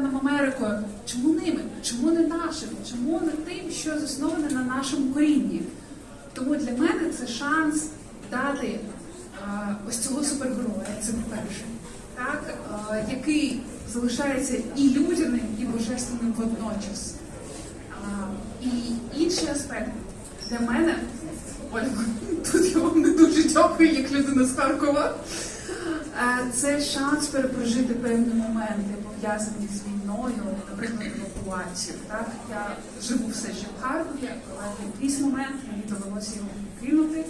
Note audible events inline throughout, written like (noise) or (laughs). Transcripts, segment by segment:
Капітаном Америкою. Чому ними? Чому не нашим? Чому не тим, що засноване на нашому корінні? Тому для мене це шанс дати а, ось цього супергероя, це по-перше, так, а, який залишається і людяним, і божественним водночас. А, і інший аспект для мене, Ольга, (laughs) тут я вам не дуже дякую, як людина з Харкова. Е, Це шанс перепрожити певні моменти, пов'язані з війною, наприклад, евакуацію. Так я живу все ще в Харкові, але в якийсь момент мені довелося його покинути.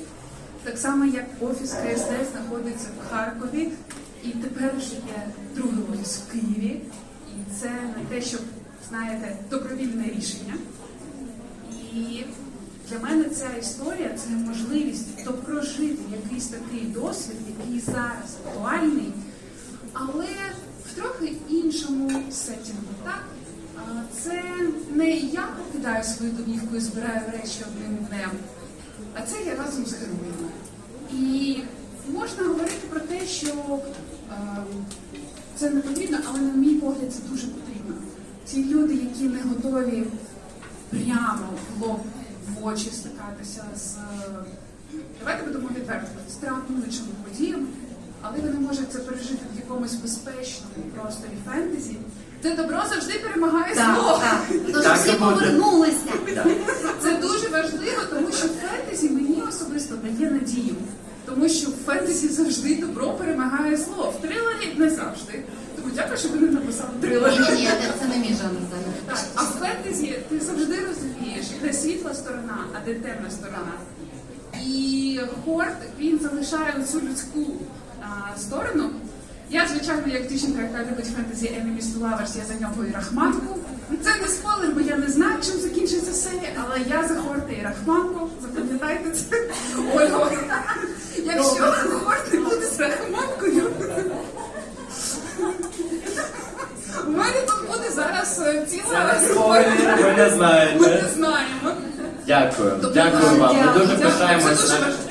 Так само, як офіс КСД знаходиться в Харкові, і тепер вже є другий офіс в Києві. І це не те, щоб знаєте, добровільне рішення. І для мене ця історія це можливість допрожити якийсь такий досвід, який зараз актуальний, але в трохи іншому сетінгу. Так? Це не я покидаю свою домівку і збираю речі одним днем, а це я разом з героями. І можна говорити про те, що це не потрібно, але на мій погляд це дуже потрібно. Ті люди, які не готові прямо в лоб в очі стикатися з давайте будемо відверто, з травмуючими подіями, але вони можуть це пережити в якомусь безпечному просторі фентезі, де добро завжди перемагає зло. Так. Тож всі повернулися. Це дуже важливо, тому що фентезі мені особисто дає надію. Тому що в фентезі завжди добро перемагає зло. В трилері не завжди. Тому дякую, що ви не написали трилер. Ні, це не мій жанр взагалі. Так, а в фентезі ти завжди розумієш, де світла сторона, а де темна сторона. І Хорт він залишає цю людську а, сторону. Я, звичайно, як дівчинка, яка любить фентезі Enemies to Lovers, я за нього і рахманку. Це не спойлер, бо я не знаю, чим закінчиться серія, але я за Хорта і рахманку. Запам'ятайте це. Ольга. Якщо Хорт не буде з рахманкою. У мене тут буде зараз е, ціла ви не знаєте. Дякую. Дякую вам. Ми дуже дякую.